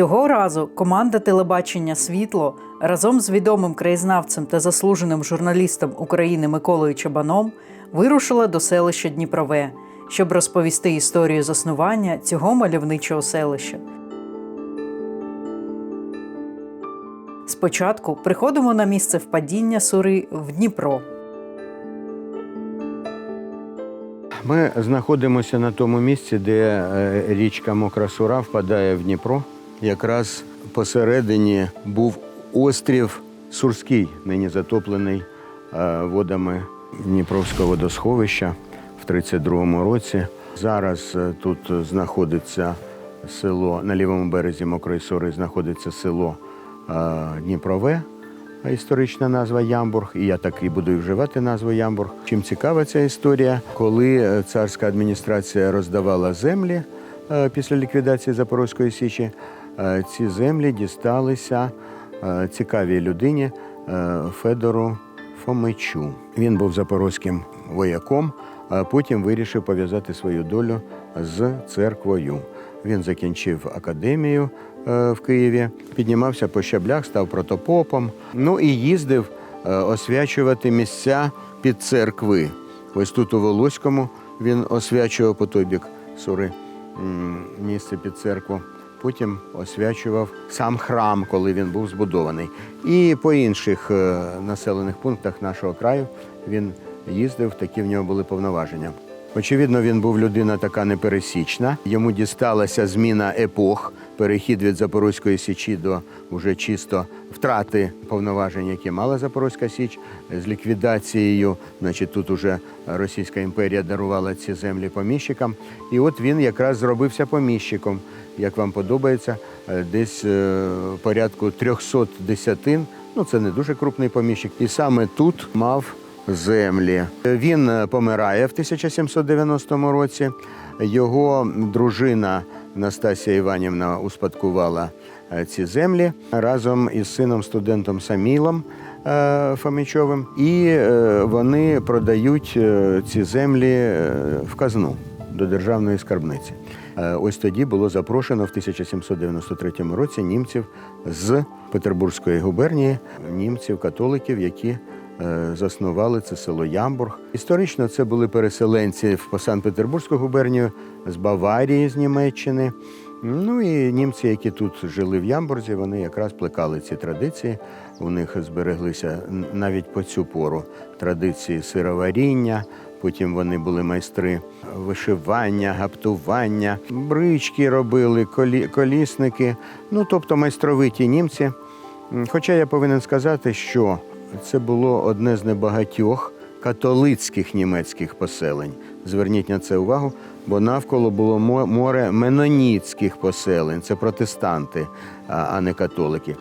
Цього разу команда телебачення Світло разом з відомим краєзнавцем та заслуженим журналістом України Миколою Чабаном вирушила до селища Дніпрове, щоб розповісти історію заснування цього мальовничого селища. Спочатку приходимо на місце впадіння Сури в Дніпро. Ми знаходимося на тому місці, де е, річка Мокра Сура впадає в Дніпро. Якраз посередині був острів Сурський, нині затоплений е, водами Дніпровського водосховища в 32-му році. Зараз е, тут знаходиться село на лівому березі Мокрої Сури знаходиться село е, Дніпрове, історична назва Ямбург, і я так і буду вживати назву Ямбург. Чим цікава ця історія, коли царська адміністрація роздавала землі після ліквідації Запорозької Січі, ці землі дісталися е, цікавій людині е, Федору Фомичу. Він був запорозьким вояком, а потім вирішив пов'язати свою долю з церквою. Він закінчив академію е, в Києві, піднімався по щаблях, став протопопом. Ну і їздив е, освячувати місця під церкви. Ось тут у Волоському він освячував по той бік Сури місце під церкву. Потім освячував сам храм, коли він був збудований. І по інших е, населених пунктах нашого краю він їздив, такі в нього були повноваження. Очевидно, він був людина така непересічна. Йому дісталася зміна епох, перехід від Запорозької січі до вже чисто втрати повноважень, які мала Запорозька Січ з ліквідацією. Значить, тут уже Російська імперія дарувала ці землі поміщикам. І от він якраз зробився поміщиком. Як вам подобається, е, десь е, порядку 300 десятин. Ну, це не дуже крупний поміщик. І саме тут мав землі. Він е, помирає в 1790 році. Його дружина Настасія Іванівна успадкувала е, ці землі разом із сином студентом Самілом е, Фомічовим. І вони продають ці землі в казну до державної скарбниці. Ось тоді було запрошено в 1793 році німців з Петербурзької губернії, німців-католиків, які заснували це село Ямбург. Історично це були переселенці в Санкт-Петербурзьку губернію з Баварії, з Німеччини. Ну і німці, які тут жили в Ямбурзі, вони якраз плекали ці традиції. У них збереглися навіть по цю пору традиції сироваріння. Потім вони були майстри вишивання, гаптування, брички робили, колі, колісники. Ну, тобто майстровиті німці. Хоча я повинен сказати, що це було одне з небагатьох католицьких німецьких поселень. Зверніть на це увагу, бо навколо було море меноніцьких поселень, це протестанти, а- не католики.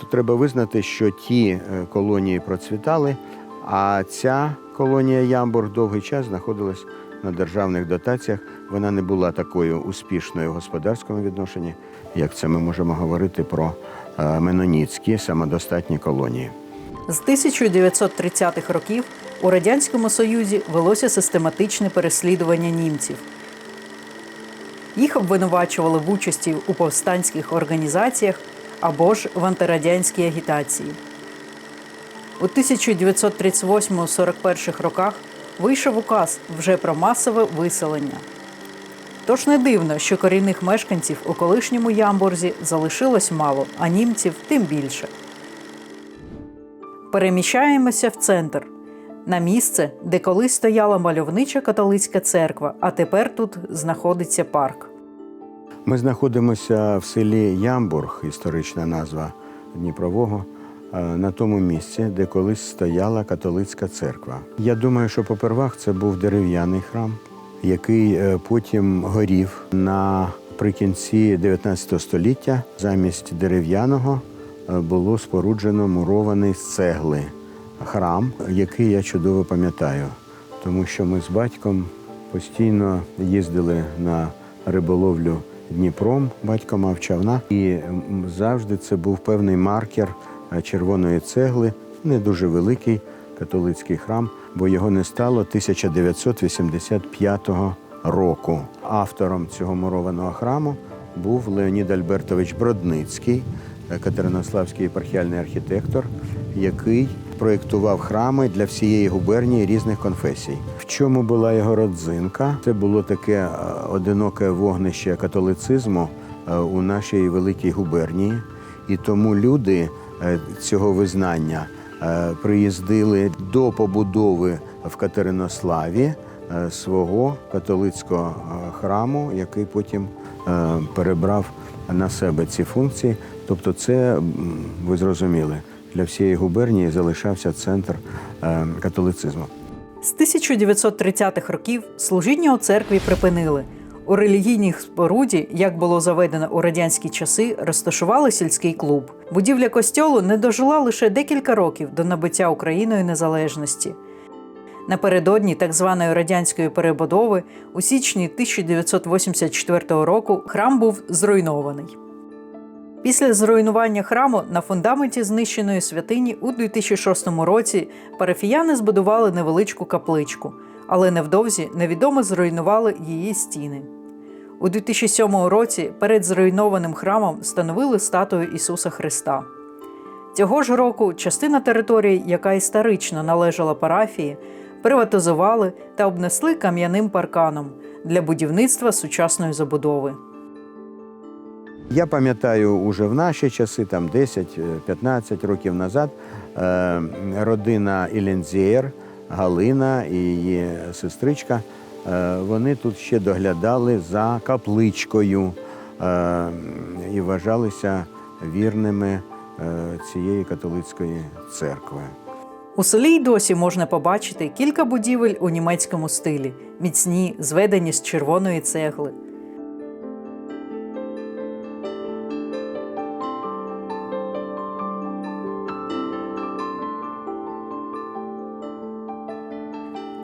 Тут треба визнати, що ті е, колонії процвітали, а ця колонія Ямбург довгий час знаходилась на державних дотаціях. Вона не була такою успішною в господарському відношенні, як це ми можемо говорити про е, меноніцькі самодостатні колонії. З 1930-х років у Радянському Союзі велося систематичне переслідування німців. Їх обвинувачували в участі у повстанських організаціях або ж в антирадянській агітації. У 1938-41 роках вийшов указ вже про масове виселення. Тож не дивно, що корінних мешканців у колишньому Ямбурзі залишилось мало, а німців тим більше. Переміщаємося в центр на місце, де колись стояла мальовнича католицька церква, а тепер тут знаходиться парк. Ми знаходимося в селі Ямбург, історична назва Дніпрового, е, на тому місці, де колись стояла католицька церква. Я думаю, що попервах це був дерев'яний храм, який е, потім горів наприкінці 19 століття. Замість дерев'яного було споруджено мурований з цегли храм, який я чудово пам'ятаю, тому що ми з батьком постійно їздили на риболовлю Дніпром, батько мав човна, і завжди це був певний маркер е, червоної цегли, не дуже великий католицький храм, бо його не стало 1985 року. Автором цього мурованого храму був Леонід Альбертович Бродницький, е, Катеринославський єпархіальний архітектор, який проєктував храми для всієї губернії різних конфесій. В чому була його родзинка? Це було таке е, одиноке вогнище католицизму е, у нашій великій губернії. І тому люди е, цього визнання приїздили до побудови в Катеринославі свого католицького храму, який потім перебрав на себе ці функції. Тобто, це ви зрозуміли, для всієї губернії залишався центр е, католицизму. З 1930-х років служіння у церкві припинили. У релігійній споруді, як було заведено у радянські часи, розташували сільський клуб. Будівля костьолу не дожила лише декілька років до набуття Україною незалежності. Напередодні так званої радянської перебудови у січні 1984 року храм був зруйнований. Після зруйнування храму на фундаменті знищеної святині у 2006 році парафіяни збудували невеличку капличку, але невдовзі невідомо зруйнували її стіни. У 2007 році перед зруйнованим храмом встановили статую Ісуса Христа. Цього ж року частина території, яка історично належала парафії, приватизували та обнесли кам'яним парканом для будівництва сучасної забудови. Я пам'ятаю, уже в наші часи, там 10-15 років назад, е, родина Ілензєєр, Галина і її сестричка, е, вони тут ще доглядали за капличкою е, і вважалися вірними е, цієї католицької церкви. У селі й досі можна побачити кілька будівель у німецькому стилі, міцні, зведені з червоної цегли.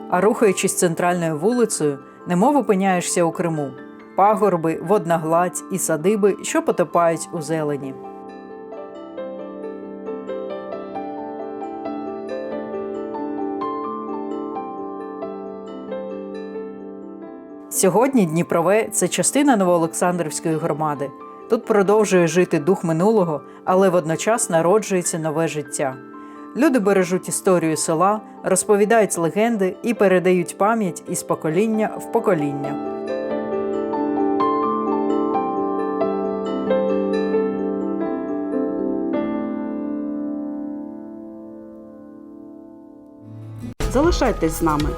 А рухаючись центральною вулицею, немов опиняєшся у Криму. Пагорби, водна гладь і садиби, що потопають у зелені. Сьогодні Дніпрове це частина Новоолександрівської громади. Тут продовжує жити дух минулого, але водночас народжується нове життя. Люди бережуть історію села, розповідають легенди і передають пам'ять із покоління в покоління. Залишайтесь з нами.